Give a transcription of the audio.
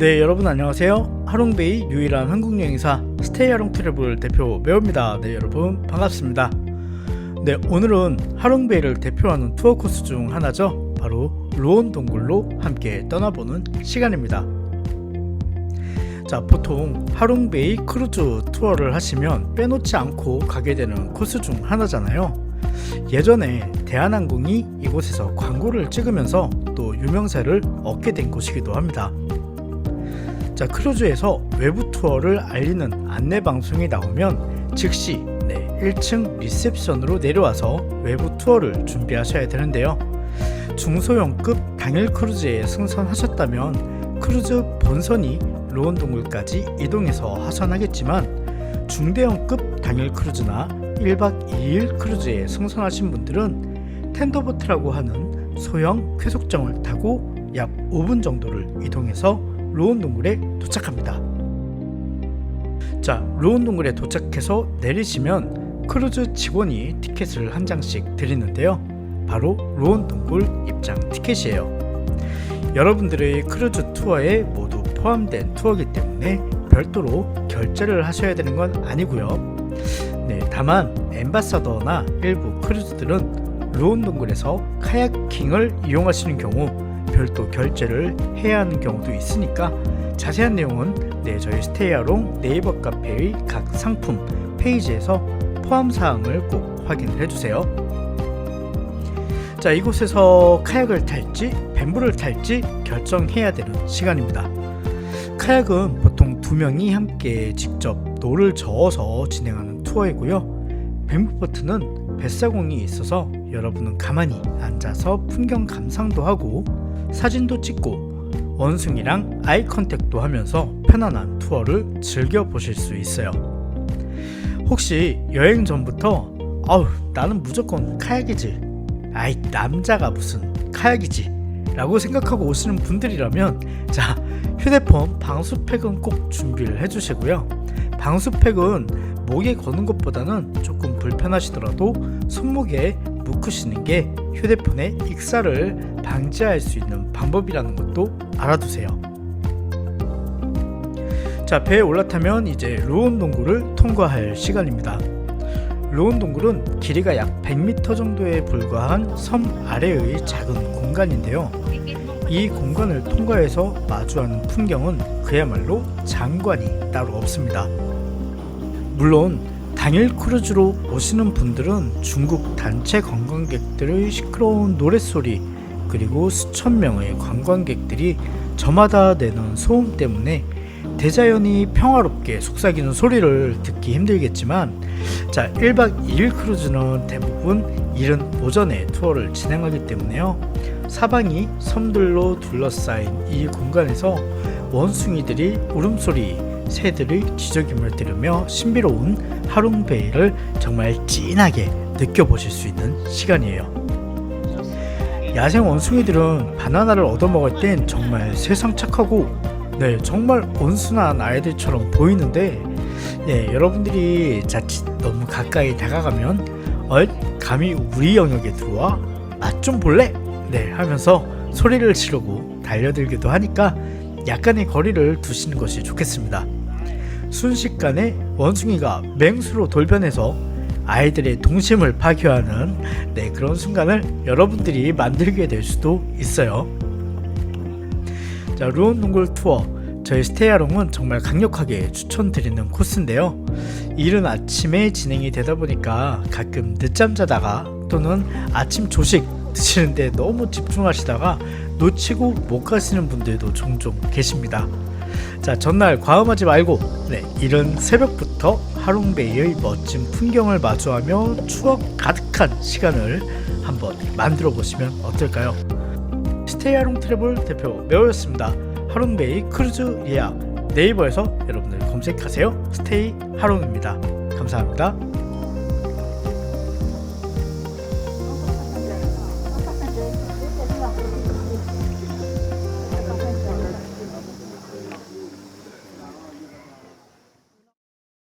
네 여러분 안녕하세요. 하롱베이 유일한 한국 여행사 스테이 하롱 트래블 대표 매우입니다. 네 여러분 반갑습니다. 네 오늘은 하롱베이를 대표하는 투어 코스 중 하나죠. 바로 로온 동굴로 함께 떠나보는 시간입니다. 자 보통 하롱베이 크루즈 투어를 하시면 빼놓지 않고 가게 되는 코스 중 하나잖아요. 예전에 대한항공이 이곳에서 광고를 찍으면서 또 유명세를 얻게 된 곳이기도 합니다. 자, 크루즈에서 외부 투어를 알리는 안내 방송이 나오면 즉시 네, 1층 리셉션으로 내려와서 외부 투어를 준비하셔야 되는데요. 중소형급 당일 크루즈에 승선하셨다면 크루즈 본선이 로온 동굴까지 이동해서 하선하겠지만 중대형급 당일 크루즈나 1박 2일 크루즈에 승선하신 분들은 텐더보트라고 하는 소형 쾌속정을 타고 약 5분 정도를 이동해서 로온 동굴에 도착합니다. 자, 로온 동굴에 도착해서 내리시면 크루즈 직원이 티켓을 한 장씩 드리는데요. 바로 로온 동굴 입장 티켓이에요. 여러분들의 크루즈 투어에 모두 포함된 투어이기 때문에 별도로 결제를 하셔야 되는 건 아니고요. 네, 다만 엠바사더나 일부 크루즈들은 로온 동굴에서 카야킹을 이용하시는 경우 별도 결제를 해야 하는 경우도 있으니까 자세한 내용은 네, 저희 스테이아롱 네이버 카페의 각 상품 페이지에서 포함 사항을 꼭 확인을 해주세요. 자, 이곳에서 카약을 탈지 뱀부를 탈지 결정해야 되는 시간입니다. 카약은 보통 두 명이 함께 직접 노를 저어서 진행하는 투어이고요. 뱀부보트는 뱃사공이 있어서 여러분은 가만히 앉아서 풍경 감상도 하고 사진도 찍고 원숭이랑 아이 컨택도 하면서 편안한 투어를 즐겨 보실 수 있어요. 혹시 여행 전부터 아우 나는 무조건 카약이지. 아이 남자가 무슨 카약이지? 라고 생각하고 오시는 분들이라면 자 휴대폰 방수팩은 꼭 준비를 해주시고요. 방수팩은 목에 거는 것보다는 조금 불편하시더라도 손목에 묶으시는 게 휴대폰의 익사를 방지할 수 있는 방법이라는 것도 알아두세요 자 배에 올라타면 이제 로온 동굴을 통과할 시간입니다 로온 동굴은 길이가 약 100m 정도에 불과한 섬 아래의 작은 공간인데요. 이 공간을 통과해서 마주하는 풍경은 그야말로 장관이 따로 없습니다. 물론 당일 크루즈로 오시는 분들은 중국 단체 관광객들의 시끄러운 노랫소리 그리고 수천 명의 관광객들이 저마다 내는 소음 때문에 대자연이 평화롭게 속삭이는 소리를 듣기 힘들겠지만 자 1박 2일 크루즈는 대부분 이른 오전에 투어를 진행하기 때문에요. 사방이 섬들로 둘러싸인 이 공간에서 원숭이들이 울음소리 새들의 기저귀를 들으며 신비로운 하롱베이를 정말 진하게 느껴보실 수 있는 시간이에요 야생 원숭이들은 바나나를 얻어먹을 땐 정말 세상 착하고 네, 정말 온순한 아이들처럼 보이는데, 네, 여러분들이 자칫 너무 가까이 다가가면, 얼, 감히 우리 영역에 들어와? 맛 좀 볼래? 네, 하면서 소리를 지르고 달려들기도 하니까 약간의 거리를 두시는 것이 좋겠습니다. 순식간에 원숭이가 맹수로 돌변해서 아이들의 동심을 파괴하는 네, 그런 순간을 여러분들이 만들게 될 수도 있어요. 자, 루온 동굴 투어 저희 스테이아롱은 정말 강력하게 추천드리는 코스인데요. 이른 아침에 진행이 되다 보니까 가끔 늦잠 자다가 또는 아침 조식 드시는데 너무 집중하시다가 놓치고 못 가시는 분들도 종종 계십니다. 자, 전날 과음하지 말고 네, 이른 새벽부터 하롱베이의 멋진 풍경을 마주하며 추억 가득한 시간을 한번 만들어 보시면 어떨까요? 스테이아롱 트래블 대표 매우였습니다. 하롱베이 크루즈 예약 네이버에서 여러분들 검색하세요. 스테이 하롱입니다. 감사합니다.